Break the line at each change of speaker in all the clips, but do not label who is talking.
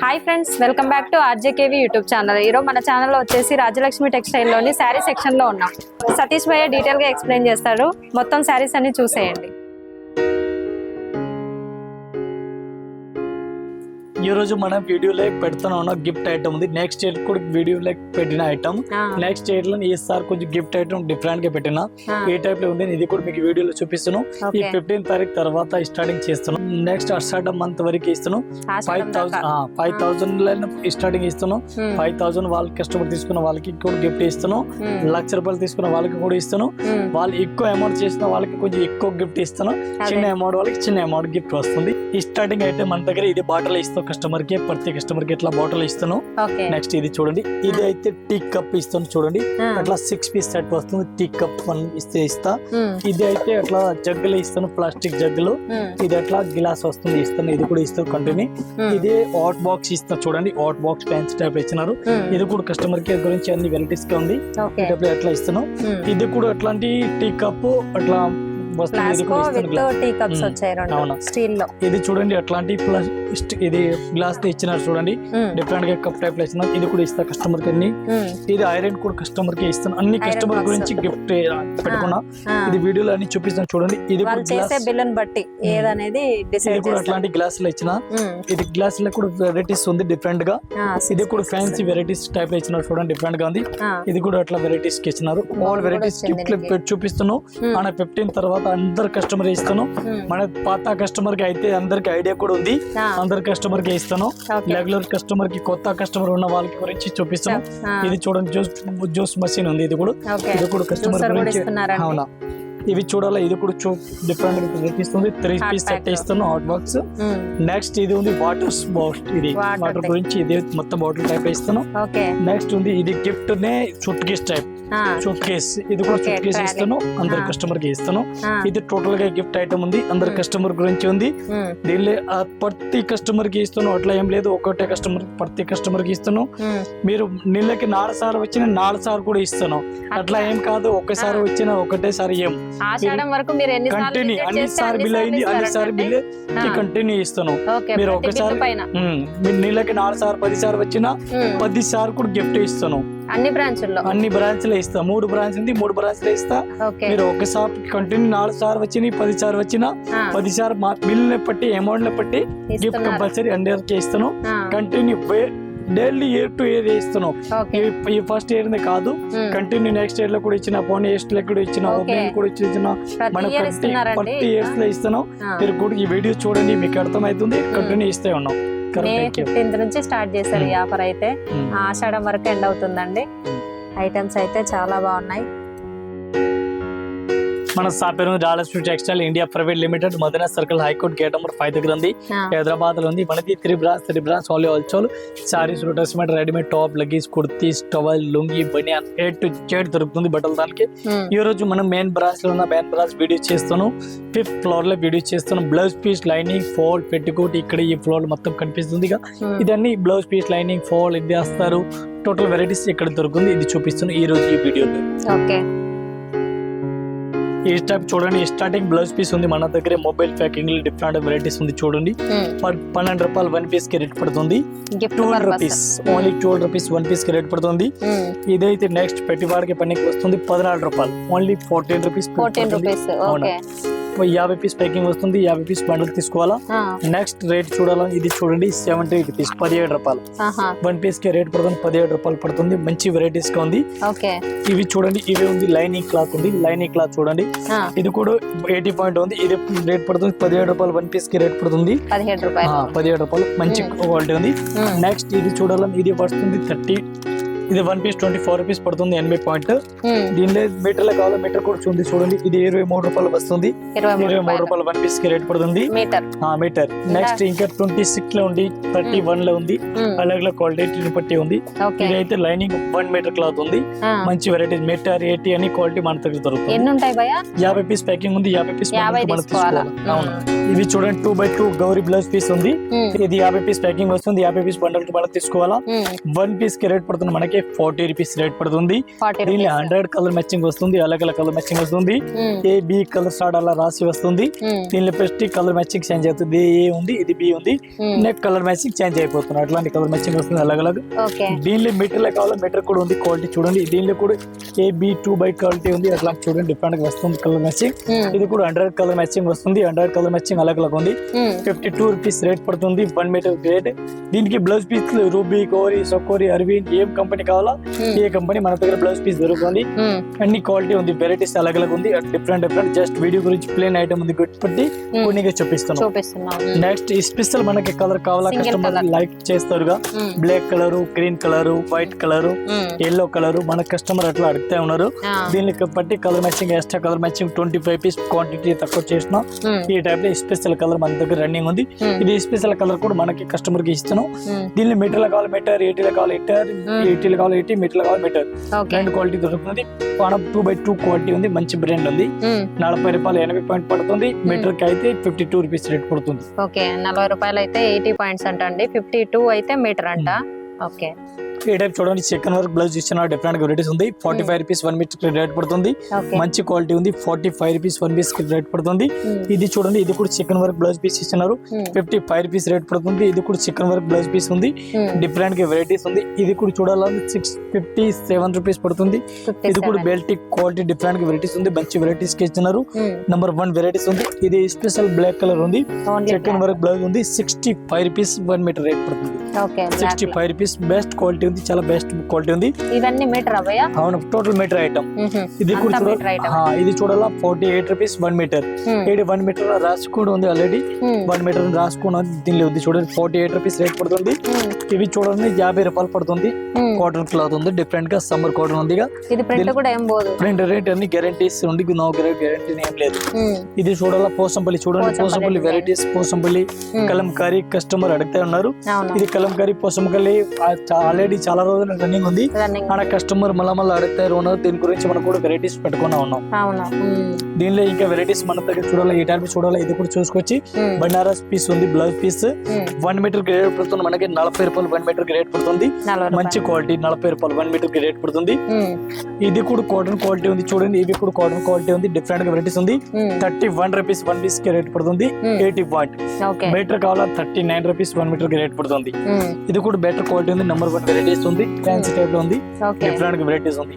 Hi friends welcome back to RJKV YouTube channel ఈరోజు మన ఛానల్లో వచ్చేసి రాజలక్ష్మి టెక్స్టైల్లోని శారీ సెక్షన్లో ఉన్నాం. సతీష్ భయ్య డీటెయిల్గా ఎక్స్ప్లెయిన్ చేస్తారు మొత్తం శారీస్ అన్ని చూసేయండి.
ఈ రోజు మనం వీడియోలో పెడుతున్నా ఉన్న గిఫ్ట్ ఐటమ్ ఉంది. నెక్స్ట్ ఇయర్ కూడా వీడియోలో పెట్టిన ఐటమ్ నెక్స్ట్ ఇయర్లో ఈసారి కొంచెం గిఫ్ట్ ఐటమ్ డిఫరెంట్గా పెట్టిన. ఏ టైప్లో ఉంది. ఇది కూడా మీకు వీడియోలో చూపిస్తున్నాం. ఈ ఫిఫ్టీన్ తారీఖు తర్వాత స్టార్టింగ్ చేస్తున్నాం. నెక్స్ట్ అర్సాడ మంత్ వరకు ఇస్తున్నాం. Five. Thousand five thousand starting ఇస్తున్నాం. ఫైవ్ థౌసండ్ వాళ్ళ కస్టమర్ తీసుకున్న వాళ్ళకి కూడా గిఫ్ట్ ఇస్తున్నాం.
ఉమ్,
లక్ష రూపాయలు తీసుకున్న వాళ్ళకి కూడా ఇస్తున్నాం.
ఉమ్,
వాళ్ళు ఎక్కువ అమౌంట్ చేసిన వాళ్ళకి కొంచెం ఎక్కువ గిఫ్ట్ ఇస్తున్నాం. చిన్న అమౌంట్ వాళ్ళకి చిన్న అమౌంట్ గిఫ్ట్ వస్తుంది. ఈ స్టార్టింగ్ అయితే మన దగ్గర ఇది బాటిల్ ఇస్తాం. కస్టమర్కి ప్రతి కస్టమర్కి ఇట్లా బాటిల్ ఇస్తున్నాం
ఓకే.
నెక్స్ట్ ఇది చూడండి. ఇది అయితే టీ కప్ ఇస్తాను చూడండి. అట్లా సిక్స్ పీస్ సెట్ వస్తుంది టీ కప్ ఇస్తే ఇస్తా. ఇది అయితే అట్లా జగ్గులు ఇస్తాను ప్లాస్టిక్ జగ్గులు ఇది అట్లా గిలాస్ వస్తుంది ఇస్తాను. ఇది కూడా ఇస్తాను కంటిన్యూ ఇది హాట్ బాక్స్ ఇస్తాను చూడండి. హాట్ బాక్స్ ఫ్యాన్సీ టైప్ ఇచ్చినారు. ఇది కూడా కస్టమర్ కేర్ గురించి అన్ని వెరైటీస్గా ఉంది. ఇస్తున్నాం
ఉమ్.
ఇది కూడా అట్లాంటి టీ కప్ అట్లా
ఫ్లాస్కో విత్. టీ కప్స్ వచ్చాయి రెండు. స్టీల్లో
ఇది చూడండి అట్లాంటి ప్లస్ ఇది గ్లాస్తో ఇచ్చినారు చూడండి. డిఫరెంట్గా కప్ టైప్లో ఇచ్చినారు ఇది కూడా ఇస్తా కస్టమర్కి అన్ని.
ఉమ్,
ఇది ఐరన్ కూడా కస్టమర్కి ఇస్తాను అన్ని కస్టమర్. గురించి గిఫ్ట్ పెట్టుకున్నా.
ఆ,
ఇది వీడియోలో అన్ని చూపిస్తాను చూడండి. ఇది
చేసే బిల్లుని బట్టి ఏదనేది
ఇది
డిసైడ్
కూడా అట్లాంటి గ్లాస్లో ఇచ్చిన. ఇది గ్లాస్లో కూడా వెరైటీస్ ఉంది
డిఫరెంట్గా.
ఇది కూడా. ఫ్యాన్సీ వెరైటీస్ టైప్లో ఇచ్చినారు చూడండి డిఫరెంట్గా ఉంది. ఇది కూడా అట్లా వెరైటీస్కి ఇచ్చినారు. ఆల్ వెరైటీస్ గిఫ్ట్
దీనికి.
పెట్టి చూపిస్తున్నాం
ఉమ్,
మన ఫిఫ్టీన్ తర్వాత అందరు కస్టమర్ ఇస్తాను. మన పాత కస్టమర్కి అయితే అందరికి ఐడియా కూడా ఉంది. అందరు కస్టమర్కి ఇస్తాను. రెగ్యులర్ కస్టమర్కి కొత్త కస్టమర్ ఉన్న వాళ్ళకి గురించి చూపిస్తాను. ఇది చూడండి జ్యూస్ జ్యూస్ మషిన్ ఉంది ఇది కూడా. ఇది కూడా కస్టమర్ గురించి అవునా. ఇవి చూడాలి? ఇది కూడా చూ డిఫరెంట్ ఇస్తుంది త్రీ పీస్ సెట్. ఇస్తున్నాం హాట్ బాక్స్ నెక్స్ట్ ఇది ఉంది వాటర్ బాక్స్ ఇది వాటర్. గురించి. ఇది మొత్తం బాటిల్ టైప్ ఇస్తాను. నెక్స్ట్ ఉంది ఇది గిఫ్ట్ నే కేస్ టైప్ సూట్ కేస్ ఇది కూడా సూట్ కేస్. ఇస్తాను. అందరు. కస్టమర్కి ఇస్తాను. ఇది టోటల్గా గిఫ్ట్ ఐటమ్ ఉంది. అందరు. కస్టమర్ గురించి ఉంది. దీనిలో ప్రతి కస్టమర్కి ఇస్తాను. అట్లా ఏం లేదు. ఒకటే కస్టమర్ ప్రతి కస్టమర్కి ఇస్తాను మీరు నీళ్ళకి నాలుగు సార్లు వచ్చిన నాలుగు సార్లు కూడా ఇస్తాను. అట్లా? ఏం కాదు. ఒక్కసారి
ఆ.
వచ్చిన ఒకటేసారి ఏం. కంటిన్యూ అన్ని సార్ బిల్ అయింది. అన్ని సార్ బిల్ కంటిన్యూ ఇస్తాను. మీరు ఒకసారి- మీరు నీళ్ళకి నాలుగు సార్లు పది సార్లు వచ్చినా పది సార్లు కూడా గిఫ్ట్ ఇస్తాను.
అన్ని బ్రాంచుల్లో?
అన్ని బ్రాంచ్లో ఇస్తా. మూడు బ్రాంచ్ ఉంది మూడు బ్రాంచ్లో ఇస్తా మీరు ఒకసారి కంటిన్యూ నాలుగు సార్లు వచ్చినాయి పది సార్లు వచ్చినా పది సార్లు మా బిల్ని బట్టి అమౌంట్ని బట్టి గిఫ్ట్ కంపల్సరీ అందరికి ఇస్తాను. Continue daily year to year ఇస్తాను.
ఓకే.
ఈ- ఫస్ట్ ఇయర్ కాదు కంటిన్యూ నెక్స్ట్ ఇయర్లో కూడా ఇచ్చిన పోనీ ఇయర్స్లో కూడా ఇచ్చిన. ఓపెనింగ్ కూడా ఇచ్చి ఇచ్చిన మన ప్రతి ఇయర్స్లో ఇస్తాను.
ఆ,
మీరు కూడా ఈ వీడియో చూడండి మీకు అర్థమవుతుంది. కంటిన్యూ ఇస్తే ఉన్నాం.
మే ఫిఫ్టీన్త్ నుంచి స్టార్ట్ చేశారు ఈ. ఆఫర్ అయితే. ఆషాఢం వరకు ఎండ్ అవుతుందండి. ఐటమ్స్ అయితే చాలా బాగున్నాయి.
మన సాపేరు Rajalakshmi textile India private limited Madina circle high court gate number five దగ్గర ఉంది. హైదరాబాద్లో ఉంది. మనకి three branch three branch only ఆల్సోల్ saris డ్రెస్మెంట్ readymade top leggings kurtis towel lungi banian A to Z దొరుకుతుంది బట్టలు దానికి.
ఉమ్,
ఈ రోజు మనం మెయిన్ బ్రాంచ్లో ఉన్న మెయిన్ బ్రాంచ్ వీడియో చేస్తాను. ఫిఫ్త్ ఫ్లోర్లో వీడియో చేస్తాను. Blouse piece lining fall petticoat ఇక్కడ ఈ ఫ్లోర్ మొత్తం కనిపిస్తుంది
ఉమ్,
ఇదన్నీ బ్లౌజ్ పీస్ లైనింగ్ ఫోల్ ఇది వేస్తారు. టోటల్ వెరైటీస్ ఇక్కడ దొరుకుతుంది. ఇది చూపిస్తాను ఈ రోజు ఈ వీడియోలో
ఓకే
ఈ టైప్ చూడండి స్టార్టింగ్ బ్లౌజ్ పీస్ ఉంది మన దగ్గర మొబైల్ ప్యాకింగ్ డిఫరెంట్ వెరైటీస్ ఉంది చూడండి. పర్- పన్నెండు రూపాయలు వన్ పీస్కి రేట్ పడుతుంది. Two rupees only two rupees one పీస్కి రేట్ పడుతుంది.
ఉమ్,
ఇదైతే నెక్స్ట్ పెట్టివాడికి పనికి వస్తుంది పద్నాలుగు రూపాయలు ఓన్లీ ఫోర్టీన్ రూపీస్ యాభై పీస్ ప్యాకింగ్ వస్తుంది యాభై పీస్ బండల్ తీసుకోవాలా? నెక్స్ట్ రేట్ చూడాలా? ఇది చూడండి సెవెంటీ రూపీస్ పదిహేడు రూపాయలు. వన్ పీస్కి రేట్ పడుతుంది పదిహేడు రూపాయలు పడుతుంది మంచి వెరైటీస్గా ఉంది. ఇవి చూడండి ఇవి ఉంది లైనింగ్ క్లాత్ ఉంది లైనింగ్ క్లాత్ చూడండి. ఇది కూడా ఎయిటీ పాయింట్ ఉంది ఇది రేట్ పడుతుంది పదిహేడు రూపాయలు వన్ పీస్కి రేట్ పడుతుంది.
పదిహేడు రూపాయలు.
ఆ, పదిహేడు రూపాయలు మంచి. క్వాలిటీ ఉంది. నెక్స్ట్ ఇది చూడాలని ఇది పడుతుంది థర్టీ ఇది one piece twenty four rupees పడుతుంది ఎనభై పాయింట్.
ఉమ్,
దీనిలో మీటర్లో కావాలి మీటర్ కూడా చూడండి చూడండి. ఇది ఇరవై మూడు రూపాయలు వస్తుంది.
ఇరవై మూడు రూపాయలు.
వన్ పీస్కి రేట్ పడుతుంది.
మీటర్
ఆ మీటర్ నెక్స్ట్ ఇంకా ట్వంటీ సిక్స్లో ఉంది థర్టీ వన్లో ఉంది.
ఉమ్,
అలాగే క్వాలిటీ బట్టి ఉంది. ఇది అయితే లైనింగ్ వన్ మీటర్ క్లాత్ ఉంది.
ఆ,
మంచి వెరైటీ మీటర్ ఎయిటీ అని క్వాలిటీ మన దగ్గర దొరుకుతుంది. యాభై పీస్ ప్యాకింగ్ ఉంది. యాభై పీస్ అవును. ఇవి చూడండి two by two Gauri blouse piece ఉంది. ఇది యాభై పీస్ ప్యాకింగ్ వస్తుంది. యాభై పీస్ బండల్ మనం తీసుకోవాలా? వన్ పీస్కి రేట్ పడుతుంది మనకి మనకి ఫార్టీ రూపీస్ రేట్ పడుతుంది. దీనిలో హండ్రెడ్ కలర్ మ్యాచింగ్ వస్తుంది అలగ్ అలగ్ కలర్ మ్యాచింగ్ వస్తుంది. ఏ బి కలర్ స్టార్ట్ అలా రాసి వస్తుంది. దీనిలో ఫస్ట్ కలర్ మ్యాచింగ్ చేంజ్ అవుతుంది. ఏ ఉంది ఇది బి ఉంది. నెక్ కలర్ మ్యాచింగ్ చేంజ్ అయిపోతుంది. అట్లాంటి కలర్ మ్యాచింగ్ వస్తుంది అలగ్ అలగ్ దీనిలో మీటర్లో కావాలి? మీటర్ కూడా ఉంది క్వాలిటీ చూడండి. దీనిలో కూడా A B two by quality ఉంది. అట్లా చూడండి డిఫరెంట్గా వస్తుంది కలర్ మ్యాచింగ్ ఇది కూడా హండ్రెడ్ కలర్ మ్యాచింగ్ వస్తుంది. హండ్రెడ్ కలర్ మ్యాచింగ్ అలగ్ అలగ్ ఉంది. ఫిఫ్టీ టూ రూపీస్ రేట్ పడుతుంది వన్ మీటర్ రేట్ దీనికి బ్లౌజ్ పీస్ రూబీ కోరి సొకోరి అరవింద్ ఏం కంపెనీ కావాలా? ఏ కంపెనీ మన దగ్గర బ్లౌజ్ పీస్ దొరుకుతుంది. అన్ని క్వాలిటీ ఉంది వెరైటీస్ అలగ్ అలగ్ ఉంది డిఫరెంట్ డిఫరెంట్ జస్ట్ వీడియో గురించి ప్లేన్ ఐటమ్ ఉంది గుర్తుపట్టి కొన్ని చూపిస్తున్నాం. నెక్స్ట్ స్పెషల్ మనకి కలర్ కావాలా? Customer. Like చేస్తారుగా. Black colour green colour white colour yellow colour మన కస్టమర్ అట్లా అడుగుతా ఉన్నారు. దీనికి బట్టి colour matching extra colour matching twenty five piece quantity తక్కువ చేసినాం. ఈ టైప్లో స్పెషల్ కలర్ మన దగ్గర రన్నింగ్ ఉంది. ఇది స్పెషల్ కలర్ కూడా మనకి కస్టమర్కి ఇస్తున్నాం. దీనిలో మీటర్లో కావాలి మీటర్ ఎయిటీలో కావాలి మీటర్ ఎయిటీలో కావాలి ఎయిటీ మీటర్లో కావాలి మీటర్
ఓకే
రెండు క్వాలిటీ దొరుకుతుంది. మనం టూ బై టూ క్వాలిటీ ఉంది మంచి బ్రాండ్ ఉంది. నలభై రూపాయలు ఎనభై పాయింట్ పడుతుంది. మీటర్కి అయితే ఫిఫ్టీ టూ రూపీస్ రేట్ పడుతుంది
ఓకే నలభై రూపాయలు అయితే ఎయిటీ పాయింట్స్ అంట అండి. ఫిఫ్టీ టూ అయితే మీటర్ అంట. ఓకే
ఈ టైప్ చూడండి చికెన్ వర్క్ బ్లౌజ్ ఇచ్చిన డిఫరెంట్ వెరైటీస్ ఉంది. Forty five rupees one metre rate పడుతుంది. మంచి క్వాలిటీ ఉంది. Forty five rupees one piece rate పడుతుంది. ఇది చూడండి ఇది కూడా చికెన్ వర్క్ బ్లౌజ్ పీస్ ఇస్తున్నారు. ఫిఫ్టీ ఫైవ్ రూపీస్ రేట్ పడుతుంది. ఇది కూడా చికెన్ వర్క్ బ్లౌజ్ పీస్ ఉంది. డిఫరెంట్గా వెరైటీస్ ఉంది. ఇది కూడా చూడాలంటే సిక్స్ ఫిఫ్టీ సెవెన్ రూపీస్ పడుతుంది. ఇది కూడా బెల్ట్ క్వాలిటీ డిఫరెంట్ వెరైటీస్ ఉంది. మంచి వెరైటీస్కి ఇస్తున్నారు. నంబర్ వన్ వెరైటీస్ ఉంది. ఇది స్పెషల్ బ్లాక్ కలర్ ఉంది. చికెన్ వర్క్ బ్లౌజ్ ఉంది. Sixty five rupees one metre rate పడుతుంది sixty five rupees best quality ఉంది చాలా బెస్ట్ క్వాలిటీ ఉంది.
ఇవన్నీ మీటర్ అవయా?
అవును టోటల్ మీటర్ ఐటమ్ ఇది కూడా ఇది చూడాలా? Forty eight rupees one metre ఏడు వన్ మీటర్ రాసి కూడా ఉంది ఆల్రెడీ వన్ మీటర్ రాసుకుని దీనిలో ఉంది చూడండి ఫార్టీ ఎయిట్ రూపీస్ రేట్ పడుతుంది ఇవి చూడండి యాభై రూపాయలు పడుతుంది. కాటన్ క్లాత్ ఉంది డిఫరెంట్గా సమ్మర్ కాటన్ ఉంది
ఇది ప్రింట్
రేట్ అన్ని గ్యారంటీస్ ఉంది నో గ్యారంటీ ఏం లేదు. ఇది చూడాలా? పోసంపల్లి చూడండి పోసంపల్లి. వెరైటీస్ పోసంపల్లి కలంకారీ కస్టమర్ అడుగుతా ఉన్నారు ఇది కలంకారీ పోసంపల్లి ఆల్రెడీ చాలా రోజులు రన్నింగ్ ఉంది మన కస్టమర్ మళ్ళా మళ్ళీ అడుగుతారు ఉన్నారు దీని గురించి మనం కూడా వెరైటీస్ పెట్టుకున్నా ఉన్నాం. దీనిలో ఇంకా వెరైటీస్ మన దగ్గర చూడాలి ఈ టైప్ చూడాలి ఇది కూడా చూసుకొచ్చి. బనారస్ పీస్ ఉంది blouse piece. One metre rate పడుతుంది మనకి నలభై రూపాయలు వన్ మీటర్ రేట్ పడుతుంది మంచి. క్వాలిటీ నలభై రూపాయలు వన్ మీటర్కి రేట్ పడుతుంది. ఇది కూడా కాటన్ క్వాలిటీ ఉంది చూడండి ఇది కూడా కాటన్ క్వాలిటీ ఉంది డిఫరెంట్గా వెరైటీస్ ఉంది. థర్టీ వన్ రూపీస్ వన్ పీస్కి రేట్ పడుతుంది. ఎయిటీ
ఓకే
మీటర్ కావాలా థర్టీ నైన్ రూపీస్ వన్ మీటర్కి రేట్ పడుతుంది. ఇది కూడా బెటర్ క్వాలిటీ ఉంది నెంబర్ వన్ వెరైటీస్ ఉంది ఫ్యాన్సీ టైప్లో ఉంది
ఓకే
డిఫరెంట్ వెరైటీస్ ఉంది.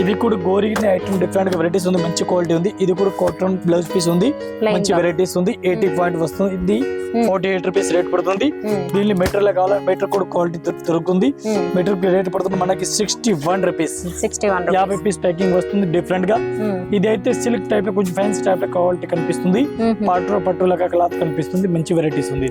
ఇది కూడా గోరి ఐటమ్ డిఫరెంట్ వెరైటీస్ ఉంది మంచి క్వాలిటీ ఉంది ఇది కూడా కాటన్ బ్లౌజ్ పీస్ ఉంది మంచి. వెరైటీస్ ఉంది ఎయిటీ పాయింట్ వస్తుంది ఇది. ఫార్టీ ఎయిట్ రూపీస్ రేట్ పడుతుంది. దీనిలో మీటర్లో కావాలా మీటర్ కూడా క్వాలిటీ దొరుకుతుంది
ఉమ్.
మీటర్కి రేట్ పడుతుంది మనకి సిక్స్టీ వన్ రూపీస్ యాభై పీస్ ప్యాకింగ్ వస్తుంది
డిఫరెంట్గా.
ఇది అయితే సిల్క్ టైప్లో కొంచెం ఫ్యాన్సీ టైప్లో క్వాలిటీ కనిపిస్తుంది. పట్టు పట్టులక క్లాత్ కనిపిస్తుంది మంచి వెరైటీస్ ఉంది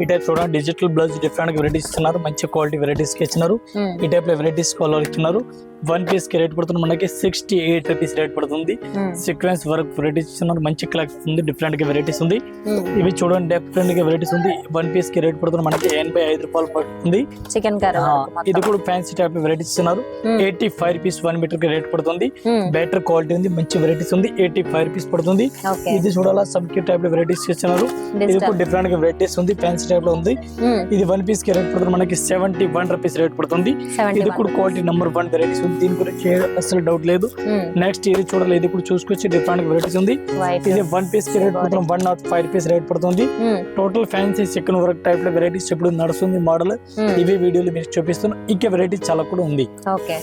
ఈ టైప్ చూడండి. డిజిటల్ బ్లౌజ్ డిఫరెంట్ వెరైటీస్ ఇస్తున్నారు. మంచి క్వాలిటీ వెరైటీస్కి ఇచ్చినారు.
ఉమ్.
ఈ టైప్లో వెరైటీస్ కలర్ ఇస్తున్నారు. వన్ పీస్కి రేట్ పడుతుంది మనకి సిక్స్టీ ఎయిట్ రూపీస్ రేట్ పడుతుంది. సీక్వెన్స్ వర్క్ వెరైటీస్ ఇస్తున్నారు. మంచి కలర్ ఉంది. డిఫరెంట్గా వెరైటీస్ ఉంది.
ఉమ్.
ఇవి చూడండి. డిఫరెంట్గా వెరైటీస్ ఉంది. వన్ పీస్కి రేట్ పడుతుంది మనకి ఎనభై ఐదు రూపాయలు పడుతుంది.
చికెన్
ఇది కూడా ఫ్యాన్సీ టైప్ వెరైటీస్ ఇస్తున్నారు. ఎయిటీ ఫైవ్ రూపీస్ వన్ మీటర్కి రేట్ పడుతుంది. బెటర్ క్వాలిటీ ఉంది. మంచి వెరైటీస్ ఉంది. ఎయిటీ ఫైవ్ రూపీస్ పడుతుంది ఇది చూడాలా. సబ్ క్యూ టైప్ వెరైటీస్ ఇస్తున్నారు. ఇది కూడా డిఫరెంట్గా వెరైటీస్ ఉంది. ఫ్యాన్సీ టైప్లో ఉంది. ఇది వన్ పీస్కి రేట్ పడుతుంది. మనకి సెవెంటీ వన్ రూపీస్ రేట్ పడుతుంది. ఇది కూడా క్వాలిటీ నెంబర్ వన్ వెరైటీస్ ఉంది దీని గురించి అసలు డౌట్ లేదు. నెక్స్ట్ ఇది చూడాలి. ఇది కూడా చూసుకొచ్చి డిఫరెంట్ వెరైటీస్ ఉంది. ఇది వన్ పీస్కి రేట్ పడుతుంది. One not five rupees rate పడుతుంది. టోటల్ ఫ్యాన్సీ చికెన్ వర్క్ టైప్లో వెరైటీస్ ఇప్పుడు నడుస్తుంది మోడల్ ఇవి వీడియోలు మీకు చూపిస్తున్నా. ఇంకా వెరైటీస్ చాలా కూడా ఉంది.
ఓకే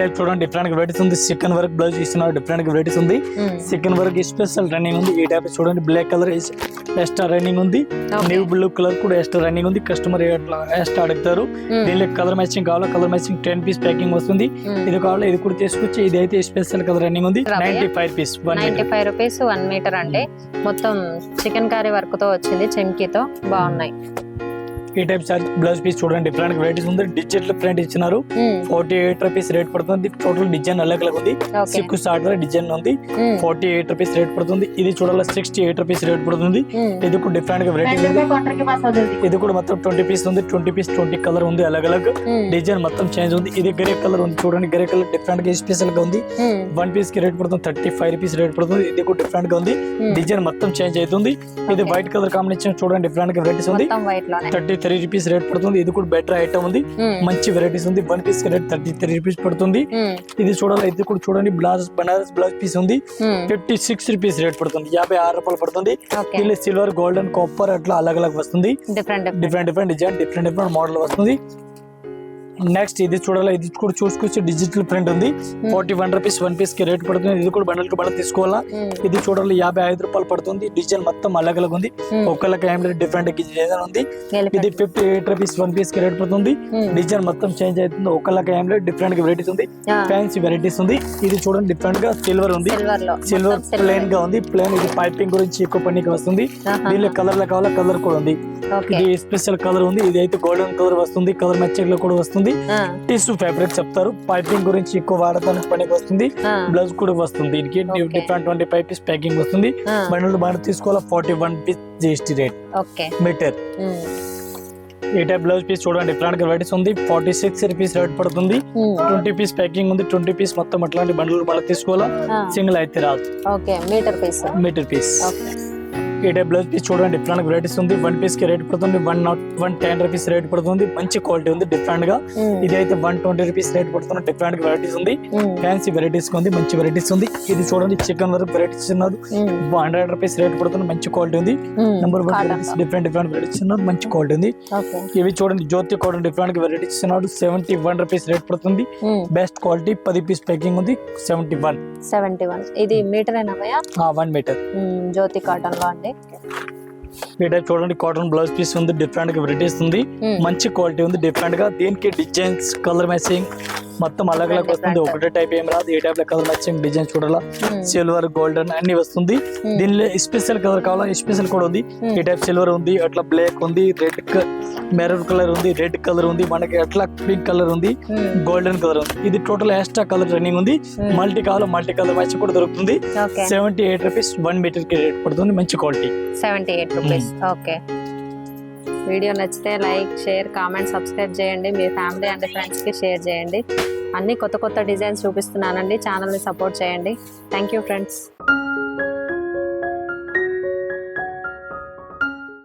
టైప్ చూడండి డిఫరెంట్ వెరైటీస్ ఉంది. చికెన్ వర్క్ బ్లౌజ్ ఇస్తున్నారు డిఫరెంట్ వెరైటీస్ ఉంది. చికెన్ వర్క్ స్పెషల్ రన్నింగ్ ఉంది. ఈ టైప్ చూడండి బ్లాక్ కలర్ ఎక్స్ట్రా రన్నింగ్ ఉంది. న్యూ బ్లూ కలర్ కూడా ఎక్స్ట్రా రన్నింగ్ ఉంది. కస్టమర్ ఎక్స్ట్రా అడుగుతారు. దీనిలో కలర్ మ్యాచింగ్ కావాలా? Colour matching ten piece packing వస్తుంది. ఇది కావాలా? ఇది కూడా తీసుకొచ్చి ఇది అయితే స్పెషల్ కలర్ రన్నింగ్ ఉంది? Ninety five piece
ninety five rupees one metre అంటే మొత్తం చికెన్ కర్రీ వర్క్తో వచ్చింది చెంకీతో బాగున్నాయి.
ఈ టైప్ బ్లౌజ్ పీస్ చూడండి. డిఫరెంట్ వెరైటీస్ ఉంది డిజిటల్ ప్రింట్ ఇచ్చినారు. ఫార్టీ ఎయిట్ రూపీస్ రేట్ పడుతుంది. టోటల్ డిజైన్ అలగ్ అలగ్ ఉంది. సిక్కు స్టార్ట్ డిజైన్ ఉంది. ఫార్టీ ఎయిట్ రూపీస్ రేట్ పడుతుంది. ఇది చూడాలి సిక్స్టీ ఎయిట్ రూపీస్ రేట్ పడుతుంది ఇది కూడా డిఫరెంట్గా వెరైటీ ఉంది. ఇది కూడా మొత్తం ట్వంటీ పీస్ ఉంది. ట్వంటీ పీస్ ట్వంటీ కలర్ ఉంది. అలగ్ అలగ్. డిజైన్ మొత్తం చేంజ్ ఉంది. ఇది గ్రే కలర్ ఉంది. చూడండి గ్రే కలర్ డిఫరెంట్గా స్పెషల్గా ఉంది. వన్ పీస్కి రేట్ పడుతుంది. థర్టీ ఫైవ్ రూపీస్ రేట్ పడుతుంది. ఇది కూడా డిఫరెంట్గా ఉంది. డిజైన్ మొత్తం చేంజ్ అవుతుంది. ఇది. వైట్ కలర్ కాంబినేషన్ చూడండి డిఫరెంట్గా వెరైటీస్ ఉంది.
మొత్తం వైట్లోనే.
థర్టీ త్రీ రూపీస్ రేట్ పడుతుంది. ఇది కూడా బెటర్ ఐటమ్ ఉంది. మంచి వెరైటీస్ ఉంది. One piece rate thirty three rupees పడుతుంది. ఇది చూడాలి. ఇది కూడా చూడండి. బ్లౌజ్ బనారస్ బ్లౌజ్ పీస్ ఉంది. ఫిఫ్టీ సిక్స్ రూపీస్ రేట్ పడుతుంది. యాభై ఆరు రూపాయలు పడుతుంది. దీనిలో సిల్వర్ గోల్డెన్ కాపర్ అట్లా అలగ్ అలగ్ వస్తుంది
different
different different design different different model వస్తుంది. నెక్స్ట్ ఇది చూడాలి ఇది కూడా చూసుకోవచ్చు డిజిటల్ ప్రింట్ ఉంది. ఫార్టీ వన్ రూపీస్ వన్ పీస్కి రేట్ పడుతుంది. ఇది కూడా బండల్కి బండల్ తీసుకోవాలా? ఇది చూడాలి యాభై ఐదు రూపాయలు పడుతుంది. డిజైన్ మొత్తం అలగ్ అలగ్ ఉంది ఒక్కళ్ళకి ఏం లేదు డిఫరెంట్ డిజైన్ ఉంది. ఇది ఫిఫ్టీ ఎయిట్ రూపీస్ వన్ పీస్కి రేట్ పడుతుంది. డిజైన్ మొత్తం చేంజ్ అవుతుంది. ఒకళ్ళకి ఏం లేదు డిఫరెంట్ వెరైటీస్ ఉంది. ఫ్యాన్సీ వెరైటీస్ ఉంది. ఇది చూడండి డిఫరెంట్గా సిల్వర్ ఉంది.
సిల్వర్
ప్లేన్గా ఉంది. ప్లేన్ ఇది పైపింగ్ గురించి ఎక్కువ పనికి వస్తుంది. దీనిలో కలర్లో కావాలా కలర్ కూడా ఉంది. ఇది స్పెషల్ కలర్ ఉంది. ఇది అయితే గోల్డెన్ కలర్ వస్తుంది. కలర్ మ్యాచింగ్లో కూడా వస్తుంది. టిష్యూ ఫ్యాబ్రిక్ చెప్తారు. పైపింగ్ గురించి ఎక్కువ వాడటానికి పనికి వస్తుంది. బ్లౌజ్ కూడా వస్తుంది దీనికి. Different twenty five piece packing వస్తుంది. బండల్ బండల్ తీసుకోవాలా? Forty one piece GST rate metre ఈ టైప్ బ్లౌజ్ పీస్ చూడండి. డిఫరెంట్ వెరైటీస్ ఉంది. ఫార్టీ సిక్స్ రూపీస్ రేట్ పడుతుంది ట్వంటీ పీస్ ప్యాకింగ్ ఉంది. ట్వంటీ పీస్ మొత్తం అట్లాంటి బండ్లు మళ్ళీ తీసుకోవాలా? సింగిల్ అయితే రాదు.
Metre piece
metre piece
okay.
ఈ టైప్ బ్లౌజ్ పీస్ చూడండి డిఫరెంట్ వెరైటీస్ ఉంది. వన్ పీస్కి రేట్ పడుతుంది one not one ten rupees rate పడుతుంది. మంచి క్వాలిటీ ఉంది డిఫరెంట్గా. ఇది అయితే వన్ ట్వంటీ రూపీస్ రేట్ పడుతుంది డిఫరెంట్ వెరైటీస్ ఉంది. ఫ్యాన్సీ వెరైటీస్ ఉంది మంచి వెరైటీస్ ఉంది. ఇది చూడండి చికెన్ వరకు వెరైటీస్ ఉన్నది హండ్రెడ్ రూపీస్ రేట్ పడుతుంది మంచి క్వాలిటీ ఉంది. Number one varieties different different varieties ఉన్నది మంచి క్వాలిటీ ఉంది. ఇవి చూడండి జ్యోతి కాటన్ డిఫరెంట్ వెరైటీస్ ఉన్నాడు సెవెంటీ వన్ రూపీస్ రేట్ పడుతుంది. బెస్ట్ క్వాలిటీ పది పీస్ ప్యాకింగ్ ఉంది సెవెంటీ వన్
సెవెంటీ వన్ ఇది మీటర్
వన్ మీటర్
జ్యోతి కాటన్లో అండి.
ఈ టైప్ చూడండి కాటన్ బ్లౌజ్ పీస్ ఉంది డిఫరెంట్గా వెరైటీస్ ఉంది.
Hmm.
మంచి క్వాలిటీ ఉంది డిఫరెంట్గా. దీనికి? డిజైన్స్ కలర్ మ్యాచింగ్ మొత్తం అలగ్ అలగ్ వస్తుంది. ఒకటే టైప్ ఏం రాదు. ఏ టైప్లో కలర్ మ్యాచింగ్ డిజైన్ చూడాలా?
Hmm.
సిల్వర్ గోల్డెన్ అన్ని వస్తుంది.
Hmm.
దీనిలో స్పెషల్ కలర్ కావాలా? స్పెషల్ కూడా ఉంది.
Hmm.
ఈ టైప్ సిల్వర్ ఉంది అట్లా బ్లాక్ ఉంది రెడ్ మెరూన్ కలర్ ఉంది రెడ్ కలర్ ఉంది మనకి అట్లా పింక్ కలర్ ఉంది గోల్డెన్ కలర్ ఉంది. ఇది టోటల్ ఎక్స్ట్రా కలర్ రన్నింగ్ ఉంది.
Hmm.
మల్టీ కావాలో? మల్టీ కలర్ మ్యాచ్ కూడా దొరుకుతుంది. సెవెంటీ ఎయిట్ రూపీస్ వన్ మీటర్కి రేట్ పడుతుంది మంచి quality
seventy eight rupees okay video నచ్చితే లైక్ షేర్ కామెంట్ సబ్స్క్రైబ్ చేయండి. మీ ఫ్యామిలీ అండ్ ఫ్రెండ్స్కి షేర్ చేయండి. అన్ని కొత్త కొత్త డిజైన్స్ చూపిస్తున్నానండి. ఛానల్ని సపోర్ట్ చేయండి. Thank you friends